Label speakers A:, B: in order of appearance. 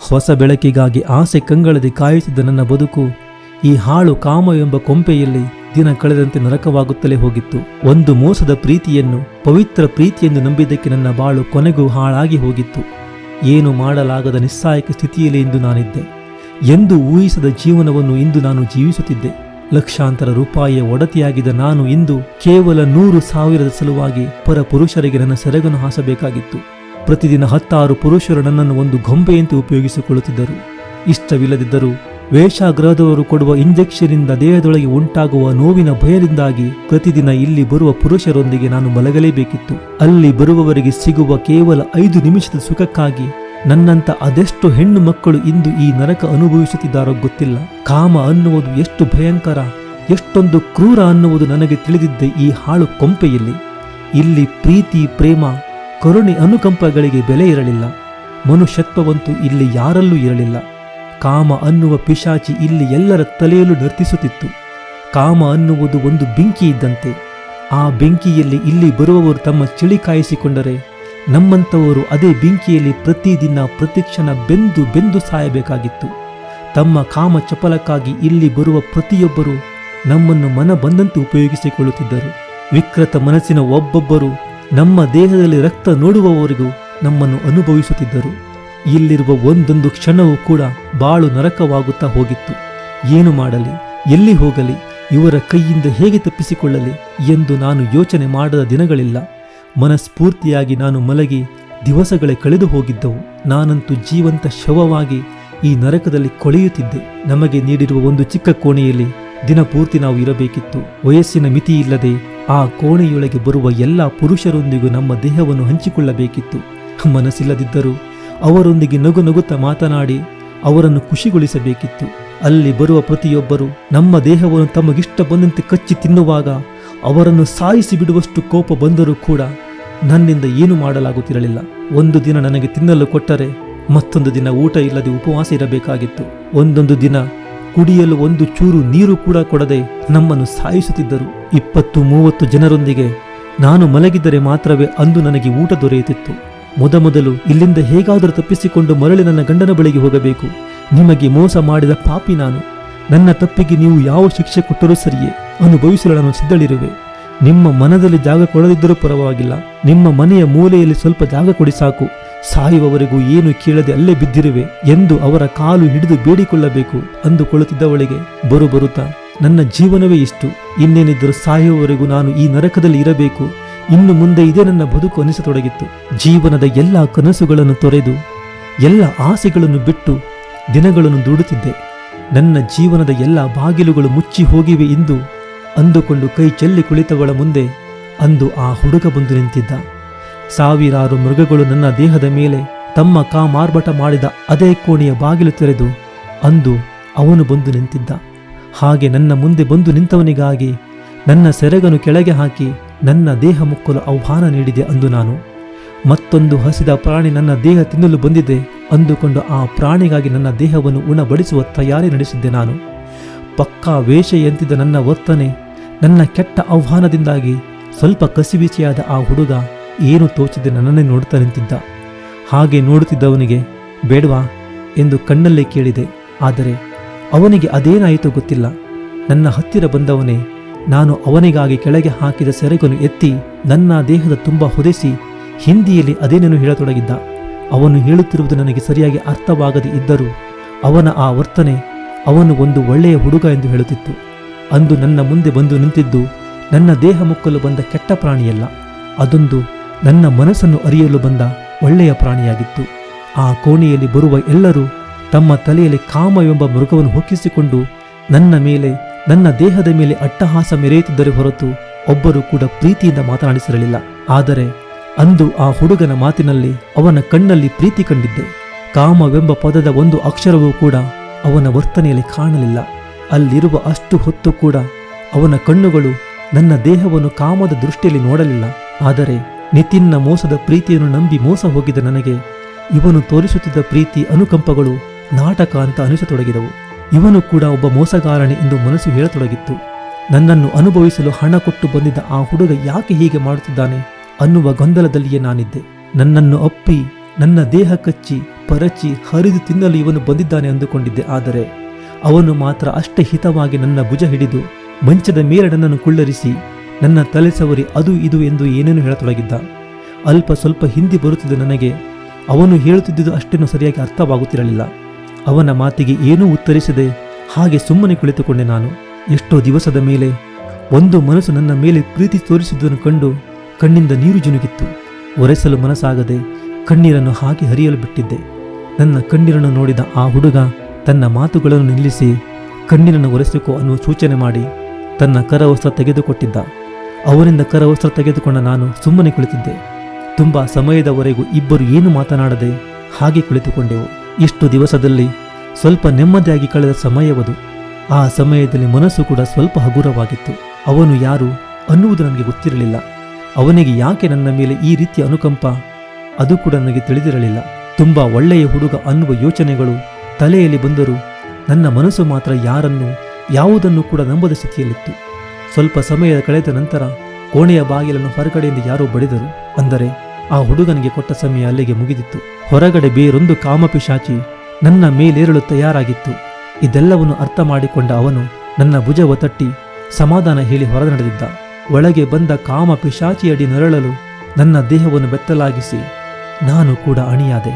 A: ಹೊಸ ಬೆಳಕಿಗಾಗಿ ಆಸೆ ಕಂಗಳದಿ ಕಾಯುತ್ತಿದ್ದ ನನ್ನ ಬದುಕು ಈ ಹಾಳು ಕಾಮ ಎಂಬ ಕೊಂಪೆಯಲ್ಲಿ ದಿನ ಕಳೆದಂತೆ ನರಕವಾಗುತ್ತಲೇ ಹೋಗಿತ್ತು. ಒಂದು ಮೋಸದ ಪ್ರೀತಿಯನ್ನು, ಪವಿತ್ರ ಪ್ರೀತಿಯೆಂದು ನಂಬಿದ್ದಕ್ಕೆ ನನ್ನ ಬಾಳು ಕೊನೆಗೂ ಹಾಳಾಗಿ ಹೋಗಿತ್ತು. ಏನು ಮಾಡಲಾಗದ ನಿಸ್ಸಾಯಕ ಸ್ಥಿತಿಯಲ್ಲಿ ಇಂದು ನಾನಿದ್ದೆ. ಎಂದು ಊಹಿಸದ ಜೀವನವನ್ನು ಇಂದು ನಾನು ಜೀವಿಸುತ್ತಿದ್ದೆ. ಲಕ್ಷಾಂತರ ರೂಪಾಯಿಯ ಒಡತಿಯಾಗಿದ್ದ ನಾನು ಇಂದು ಕೇವಲ ನೂರು ಸಾವಿರದ ಸಲುವಾಗಿ ಪರಪುರುಷರಿಗೆ ನನ್ನ ಸೆರಗನ್ನು ಹಾಸಬೇಕಾಗಿತ್ತು. ಪ್ರತಿದಿನ ಹತ್ತಾರು ಪುರುಷರು ನನ್ನನ್ನು ಒಂದು ಗೊಂಬೆಯಂತೆ ಉಪಯೋಗಿಸಿಕೊಳ್ಳುತ್ತಿದ್ದರು. ಇಷ್ಟವಿಲ್ಲದಿದ್ದರೂ ವೇಷಾಗ್ರಹದವರು ಕೊಡುವ ಇಂಜೆಕ್ಷನ್ನಿಂದ ದೇಹದೊಳಗೆ ಉಂಟಾಗುವ ನೋವಿನ ಭಯದಿಂದಾಗಿ ಪ್ರತಿದಿನ ಇಲ್ಲಿ ಬರುವ ಪುರುಷರೊಂದಿಗೆ ನಾನು ಮಲಗಲೇಬೇಕಿತ್ತು. ಅಲ್ಲಿ ಬರುವವರಿಗೆ ಸಿಗುವ ಕೇವಲ ಐದು ನಿಮಿಷದ ಸುಖಕ್ಕಾಗಿ ನನ್ನಂತ ಅದೆಷ್ಟು ಹೆಣ್ಣು ಮಕ್ಕಳು ಇಂದು ಈ ನರಕ ಅನುಭವಿಸುತ್ತಿದ್ದಾರೋ ಗೊತ್ತಿಲ್ಲ. ಕಾಮ ಅನ್ನುವುದು ಎಷ್ಟು ಭಯಂಕರ, ಎಷ್ಟೊಂದು ಕ್ರೂರ ಅನ್ನುವುದು ನನಗೆ ತಿಳಿದಿದ್ದೆ ಈ ಹಾಳು ಕೊಂಪೆಯಲ್ಲಿ. ಇಲ್ಲಿ ಪ್ರೀತಿ, ಪ್ರೇಮ ಕರುಣೆ ಅನುಕಂಪಗಳಿಗೆ ಬೆಲೆ ಇರಲಿಲ್ಲ. ಮನುಷ್ಯತ್ವವಂತೂ ಇಲ್ಲಿ ಯಾರಲ್ಲೂ ಇರಲಿಲ್ಲ. ಕಾಮ ಅನ್ನುವ ಪಿಶಾಚಿ ಇಲ್ಲಿ ಎಲ್ಲರ ತಲೆಯಲ್ಲೂ ನರ್ತಿಸುತ್ತಿತ್ತು. ಕಾಮ ಅನ್ನುವುದು ಒಂದು ಬೆಂಕಿ ಇದ್ದಂತೆ. ಆ ಬೆಂಕಿಯಲ್ಲಿ ಇಲ್ಲಿ ಬರುವವರು ತಮ್ಮ ಚಳಿ ಕಾಯಿಸಿಕೊಂಡರೆ ನಮ್ಮಂಥವರು ಅದೇ ಬೆಂಕಿಯಲ್ಲಿ ಪ್ರತಿದಿನ ಪ್ರತಿಕ್ಷಣ ಬೆಂದು ಬೆಂದು ಸಾಯಬೇಕಾಗಿತ್ತು. ತಮ್ಮ ಕಾಮ ಚಪಲಕ್ಕಾಗಿ ಇಲ್ಲಿ ಬರುವ ಪ್ರತಿಯೊಬ್ಬರು ನಮ್ಮನ್ನು ಮನ ಬಂದಂತೆ ಉಪಯೋಗಿಸಿಕೊಳ್ಳುತ್ತಿದ್ದರು. ವಿಕೃತ ಮನಸ್ಸಿನ ಒಬ್ಬೊಬ್ಬರು ನಮ್ಮ ದೇಹದಲ್ಲಿ ರಕ್ತ ನೋಡುವವರೆಗೂ ನಮ್ಮನ್ನು ಅನುಭವಿಸುತ್ತಿದ್ದರು. ಇಲ್ಲಿರುವ ಒಂದೊಂದು ಕ್ಷಣವೂ ಕೂಡ ಬಾಳು ನರಕವಾಗುತ್ತಾ ಹೋಗಿತ್ತು. ಏನು ಮಾಡಲಿ, ಎಲ್ಲಿ ಹೋಗಲಿ, ಇವರ ಕೈಯಿಂದ ಹೇಗೆ ತಪ್ಪಿಸಿಕೊಳ್ಳಲಿ ಎಂದು ನಾನು ಯೋಚನೆ ಮಾಡದ ದಿನಗಳಿಲ್ಲ. ಮನಸ್ಫೂರ್ತಿಯಾಗಿ ನಾನು ಮಲಗಿ ದಿವಸಗಳೇ ಕಳೆದು ಹೋಗಿದ್ದವು. ನಾನಂತೂ ಜೀವಂತ ಶವವಾಗಿ ಈ ನರಕದಲ್ಲಿ ಕೊಳೆಯುತ್ತಿದ್ದೆ. ನಮಗೆ ನೀಡಿರುವ ಒಂದು ಚಿಕ್ಕ ಕೋಣೆಯಲ್ಲಿ ದಿನಪೂರ್ತಿ ನಾವು ಇರಬೇಕಿತ್ತು. ವಯಸ್ಸಿನ ಮಿತಿ ಇಲ್ಲದೆ ಆ ಕೋಣೆಯೊಳಗೆ ಬರುವ ಎಲ್ಲ ಪುರುಷರೊಂದಿಗೂ ನಮ್ಮ ದೇಹವನ್ನು ಹಂಚಿಕೊಳ್ಳಬೇಕಿತ್ತು. ಮನಸ್ಸಿಲ್ಲದಿದ್ದರೂ ಅವರೊಂದಿಗೆ ನಗು ನಗುತ್ತಾ ಮಾತನಾಡಿ ಅವರನ್ನು ಖುಷಿಗೊಳಿಸಬೇಕಿತ್ತು. ಅಲ್ಲಿ ಬರುವ ಪ್ರತಿಯೊಬ್ಬರು ನಮ್ಮ ದೇಹವನ್ನು ತಮಗಿಷ್ಟ ಬಂದಂತೆ ಕಚ್ಚಿ ತಿನ್ನುವಾಗ ಅವರನ್ನು ಸಾಯಿಸಿ ಬಿಡುವಷ್ಟು ಕೋಪ ಬಂದರೂ ಕೂಡ ನನ್ನಿಂದ ಏನು ಮಾಡಲಾಗುತ್ತಿರಲಿಲ್ಲ. ಒಂದು ದಿನ ನನಗೆ ತಿನ್ನಲು ಕೊಟ್ಟರೆ ಮತ್ತೊಂದು ದಿನ ಊಟ ಇಲ್ಲದೆ ಉಪವಾಸ ಇರಬೇಕಾಗಿತ್ತು. ಒಂದೊಂದು ದಿನ ಕುಡಿಯಲು ಒಂದು ಚೂರು ನೀರು ಕೂಡ ಕೊಡದೆ ನಮ್ಮನ್ನು ಸಾಯಿಸುತ್ತಿದ್ದರು. ಇಪ್ಪತ್ತು ಮೂವತ್ತು ಜನರೊಂದಿಗೆ ನಾನು ಮಲಗಿದ್ದರೆ ಮಾತ್ರವೇ ಅಂದು ನನಗೆ ಊಟ ದೊರೆಯುತ್ತಿತ್ತು. ಮೊದಮೊದಲು ಇಲ್ಲಿಂದ ಹೇಗಾದರೂ ತಪ್ಪಿಸಿಕೊಂಡು ಮರಳಿ ನನ್ನ ಗಂಡನ ಬಳಿಗೆ ಹೋಗಬೇಕು. ನಿಮಗೆ ಮೋಸ ಮಾಡಿದ ಪಾಪಿ ನಾನು. ನನ್ನ ತಪ್ಪಿಗೆ ನೀವು ಯಾವ ಶಿಕ್ಷೆ ಕೊಟ್ಟರೂ ಸರಿಯೇ. ಅನುಭವಿಸಲು ನಾನು ಸಿದ್ಧಳಿರುವೆ. ನಿಮ್ಮ ಮನದಲ್ಲಿ ಜಾಗ ಕೊಡದಿದ್ದರೂ ಪರವಾಗಿಲ್ಲ. ನಿಮ್ಮ ಮನೆಯ ಮೂಲೆಯಲ್ಲಿ ಸ್ವಲ್ಪ ಜಾಗ ಕೊಡಿ ಸಾಕು. ಸಾಯುವವರೆಗೂ ಏನು ಕೇಳದೆ ಅಲ್ಲೇ ಬಿದ್ದಿರುವೆ ಎಂದು ಅವರ ಕಾಲು ಹಿಡಿದು ಬೇಡಿಕೊಳ್ಳಬೇಕು ಅಂದುಕೊಳ್ಳುತ್ತಿದ್ದವಳಿಗೆ ಬರು ಬರುತ್ತಾ, ನನ್ನ ಜೀವನವೇ ಇಷ್ಟು, ಇನ್ನೇನಿದ್ದರೂ ಸಾಯುವವರೆಗೂ ನಾನು ಈ ನರಕದಲ್ಲಿ ಇರಬೇಕು, ಇನ್ನು ಮುಂದೆ ಇದೇ ನನ್ನ ಬದುಕು ಅನಿಸತೊಡಗಿತ್ತು. ಜೀವನದ ಎಲ್ಲ ಕನಸುಗಳನ್ನು ತೊರೆದು, ಎಲ್ಲ ಆಸೆಗಳನ್ನು ಬಿಟ್ಟು ದಿನಗಳನ್ನು ದೂಡುತ್ತಿದ್ದೆ. ನನ್ನ ಜೀವನದ ಎಲ್ಲ ಬಾಗಿಲುಗಳು ಮುಚ್ಚಿ ಹೋಗಿವೆ ಎಂದು ಅಂದುಕೊಂಡು ಕೈ ಚೆಲ್ಲಿ ಕುಳಿತವಳ ಮುಂದೆ ಅಂದು ಆ ಹುಡುಗ ಬಂದು ನಿಂತಿದ್ದ. ಸಾವಿರಾರು ಮೃಗಗಳು ನನ್ನ ದೇಹದ ಮೇಲೆ ತಮ್ಮ ಕಾಮಾರ್ಭಟ ಮಾಡಿದ ಅದೇ ಕೋಣೆಯ ಬಾಗಿಲು ತೆರೆದು ಅಂದು ಅವನು ಬಂದು ನಿಂತಿದ್ದ. ಹಾಗೆ ನನ್ನ ಮುಂದೆ ಬಂದು ನಿಂತವನಿಗಾಗಿ ನನ್ನ ಸೆರಗನು ಕೆಳಗೆ ಹಾಕಿ ನನ್ನ ದೇಹ ಮುಕ್ಕಲು ಆಹ್ವಾನ ನೀಡಿದೆ ಅಂದು ನಾನು. ಮತ್ತೊಂದು ಹಸಿದ ಪ್ರಾಣಿ ನನ್ನ ದೇಹ ತಿನ್ನಲು ಬಂದಿದೆ ಅಂದುಕೊಂಡು ಆ ಪ್ರಾಣಿಗಾಗಿ ನನ್ನ ದೇಹವನ್ನು ಉಣಬಡಿಸುವ ತಯಾರಿ ನಡೆಸಿದ್ದೆ ನಾನು. ಪಕ್ಕಾ ವೇಷೆಯಂತಿದ್ದ ನನ್ನ ವರ್ತನೆ ನನ್ನ ಕೆಟ್ಟ ಆಹ್ವಾನದಿಂದಾಗಿ ಸ್ವಲ್ಪ ಕಸಿವಿಸಿಯಾದ ಆ ಹುಡುಗ ಏನು ತೋಚದೆ ನನ್ನನ್ನೇ ನೋಡ್ತಾ ನಿಂತಿದ್ದ. ಹಾಗೆ ನೋಡುತ್ತಿದ್ದವನಿಗೆ, ಬೇಡವಾ ಎಂದು ಕಣ್ಣಲ್ಲೇ ಕೇಳಿದೆ. ಆದರೆ ಅವನಿಗೆ ಅದೇನಾಯಿತೋ ಗೊತ್ತಿಲ್ಲ. ನನ್ನ ಹತ್ತಿರ ಬಂದವನೇ, ನಾನು ಅವನಿಗಾಗಿ ಕೆಳಗೆ ಹಾಕಿದ ಸೆರಗನ್ನು ಎತ್ತಿ ನನ್ನ ದೇಹದ ತುಂಬ ಹೊದೆಸಿ ಹಿಂದಿಯಲ್ಲಿ ಅದೇನೇನು ಹೇಳತೊಡಗಿದ್ದ. ಅವನು ಹೇಳುತ್ತಿರುವುದು ನನಗೆ ಸರಿಯಾಗಿ ಅರ್ಥವಾಗದೇ ಇದ್ದರೂ ಅವನ ಆ ವರ್ತನೆ ಅವನು ಒಂದು ಒಳ್ಳೆಯ ಹುಡುಗ ಎಂದು ಹೇಳುತ್ತಿತ್ತು. ಅಂದು ನನ್ನ ಮುಂದೆ ಬಂದು ನಿಂತಿದ್ದು ನನ್ನ ದೇಹ ಮುಕ್ಕಲು ಬಂದ ಕೆಟ್ಟ ಪ್ರಾಣಿಯಲ್ಲ. ಅದೊಂದು ನನ್ನ ಮನಸ್ಸನ್ನು ಅರಿಯಲು ಬಂದ ಒಳ್ಳೆಯ ಪ್ರಾಣಿಯಾಗಿತ್ತು. ಆ ಕೋಣೆಯಲ್ಲಿ ಬರುವ ಎಲ್ಲರೂ ತಮ್ಮ ತಲೆಯಲ್ಲಿ ಕಾಮವೆಂಬ ಮೃಗವನ್ನು ಹೊಕ್ಕಿಸಿಕೊಂಡು ನನ್ನ ಮೇಲೆ, ನನ್ನ ದೇಹದ ಮೇಲೆ ಅಟ್ಟಹಾಸ ಮೆರೆಯುತ್ತಿದ್ದರೆ ಹೊರತು ಒಬ್ಬರು ಕೂಡ ಪ್ರೀತಿಯಿಂದ ಮಾತನಾಡಿಸಿರಲಿಲ್ಲ. ಆದರೆ ಅಂದು ಆ ಹುಡುಗನ ಮಾತಿನಲ್ಲಿ ಅವನ ಕಣ್ಣಲ್ಲಿ ಪ್ರೀತಿ ಕಂಡಿದ್ದೆ. ಕಾಮವೆಂಬ ಪದದ ಒಂದು ಅಕ್ಷರವೂ ಕೂಡ ಅವನ ವರ್ತನೆಯಲ್ಲಿ ಕಾಣಲಿಲ್ಲ. ಅಲ್ಲಿರುವ ಅಷ್ಟು ಹೊತ್ತು ಕೂಡ ಅವನ ಕಣ್ಣುಗಳು ನನ್ನ ದೇಹವನ್ನು ಕಾಮದ ದೃಷ್ಟಿಯಲ್ಲಿ ನೋಡಲಿಲ್ಲ. ಆದರೆ ನಿತಿನ್ನ ಮೋಸದ ಪ್ರೀತಿಯನ್ನು ನಂಬಿ ಮೋಸ ಹೋಗಿದ ನನಗೆ ಇವನು ತೋರಿಸುತ್ತಿದ್ದ ಪ್ರೀತಿ ಅನುಕಂಪಗಳು ನಾಟಕ ಅಂತ ಅನಿಸತೊಡಗಿದವು. ಇವನು ಕೂಡ ಒಬ್ಬ ಮೋಸಗಾರನೆ ಎಂದು ಮನಸ್ಸು ಹೇಳತೊಡಗಿತ್ತು. ನನ್ನನ್ನು ಅನುಭವಿಸಲು ಹಣ ಕೊಟ್ಟು ಬಂದಿದ್ದ ಆ ಹುಡುಗ ಯಾಕೆ ಹೀಗೆ ಮಾಡುತ್ತಿದ್ದಾನೆ ಅನ್ನುವ ಗೊಂದಲದಲ್ಲಿಯೇ ನಾನಿದ್ದೆ. ನನ್ನನ್ನು ಅಪ್ಪಿ, ನನ್ನ ದೇಹ ಕಚ್ಚಿ, ಪರಚಿ, ಹರಿದು ತಿನ್ನಲು ಇವನು ಬಂದಿದ್ದಾನೆ ಅಂದುಕೊಂಡಿದ್ದೆ. ಆದರೆ ಅವನು ಮಾತ್ರ ಅಷ್ಟೇ ಹಿತವಾಗಿ ನನ್ನ ಭುಜ ಹಿಡಿದು ಮಂಚದ ಮೇಲೆ ನನ್ನನ್ನು ಕುಳ್ಳರಿಸಿ ನನ್ನ ತಲೆ ಸವರಿ ಅದು ಇದು ಎಂದು ಏನೇನು ಹೇಳತೊಡಗಿದ್ದ. ಅಲ್ಪ ಸ್ವಲ್ಪ ಹಿಂದಿ ಬರುತ್ತಿದ್ದ ನನಗೆ, ಅವನು ಹೇಳುತ್ತಿದ್ದುದು ಅಷ್ಟೇನೂ ಸರಿಯಾಗಿ ಅರ್ಥವಾಗುತ್ತಿರಲಿಲ್ಲ. ಅವನ ಮಾತಿಗೆ ಏನೂ ಉತ್ತರಿಸದೆ ಹಾಗೆ ಸುಮ್ಮನೆ ಕುಳಿತುಕೊಂಡೆ ನಾನು. ಎಷ್ಟೋ ದಿವಸದ ಮೇಲೆ ಒಂದು ಮನಸ್ಸು ನನ್ನ ಮೇಲೆ ಪ್ರೀತಿ ತೋರಿಸಿದ್ದನ್ನು ಕಂಡು ಕಣ್ಣಿಂದ ನೀರು ಜುನುಗಿತ್ತು. ಒರೆಸಲು ಮನಸ್ಸಾಗದೆ ಕಣ್ಣೀರನ್ನು ಹಾಗೆ ಹರಿಯಲು ಬಿಟ್ಟಿದ್ದೆ. ನನ್ನ ಕಣ್ಣೀರನ್ನು ನೋಡಿದ ಆ ಹುಡುಗ ತನ್ನ ಮಾತುಗಳನ್ನು ನಿಲ್ಲಿಸಿ ಕಣ್ಣೀರನ್ನು ಒರೆಸಿಕೋ ಅನ್ನುವ ಸೂಚನೆ ಮಾಡಿ ತನ್ನ ಕರವಸ್ತ್ರ ತೆಗೆದುಕೊಟ್ಟಿದ್ದ. ಅವನಿಂದ ಕರವಸ್ತ್ರ ತೆಗೆದುಕೊಂಡ ನಾನು ಸುಮ್ಮನೆ ಕುಳಿತಿದ್ದೆ. ತುಂಬಾ ಸಮಯದವರೆಗೂ ಇಬ್ಬರು ಏನು ಮಾತನಾಡದೆ ಹಾಗೆ ಕುಳಿತುಕೊಂಡೆವು. ಇಷ್ಟು ದಿವಸದಲ್ಲಿ ಸ್ವಲ್ಪ ನೆಮ್ಮದಿಯಾಗಿ ಕಳೆದ ಸಮಯವದು. ಆ ಸಮಯದಲ್ಲಿ ಮನಸ್ಸು ಕೂಡ ಸ್ವಲ್ಪ ಹಗುರವಾಗಿತ್ತು. ಅವನು ಯಾರು ಅನ್ನುವುದು ನನಗೆ ಗೊತ್ತಿರಲಿಲ್ಲ. ಅವನಿಗೆ ಯಾಕೆ ನನ್ನ ಮೇಲೆ ಈ ರೀತಿಯ ಅನುಕಂಪ? ಅದು ಕೂಡ ನನಗೆ ತಿಳಿದಿರಲಿಲ್ಲ. ತುಂಬಾ ಒಳ್ಳೆಯ ಹುಡುಗ ಅನ್ನುವ ಯೋಚನೆಗಳು ತಲೆಯಲ್ಲಿ ಬಂದರೂ ನನ್ನ ಮನಸ್ಸು ಮಾತ್ರ ಯಾರನ್ನು, ಯಾವುದನ್ನು ಕೂಡ ನಂಬದ ಸ್ಥಿತಿಯಲ್ಲಿತ್ತು. ಸ್ವಲ್ಪ ಸಮಯ ಕಳೆದ ನಂತರ ಕೋಣೆಯ ಬಾಗಿಲನ್ನು ಹೊರಗಡೆಯಿಂದ ಯಾರೋ ಬಡಿದರು. ಅಂದರೆ ಆ ಹುಡುಗನಿಗೆ ಕೊಟ್ಟ ಸಮಯ ಅಲ್ಲಿಗೆ ಮುಗಿದಿತ್ತು. ಹೊರಗಡೆ ಬೇರೊಂದು ಕಾಮಪಿಶಾಚಿ ನನ್ನ ಮೇಲೇರಲು ತಯಾರಾಗಿತ್ತು. ಇದೆಲ್ಲವನ್ನು ಅರ್ಥ ಮಾಡಿಕೊಂಡ ಅವನು ನನ್ನ ಭುಜವ ತಟ್ಟಿ ಸಮಾಧಾನ ಹೇಳಿ ಹೊರ ನಡೆದಿದ್ದ. ಒಳಗೆ ಬಂದ ಕಾಮ ಪಿಶಾಚಿಯಡಿ ನರಳಲು ನನ್ನ ದೇಹವನ್ನು ಬೆತ್ತಲಾಗಿಸಿ, ನಾನು ಕೂಡ ಅಣಿಯಾದೆ.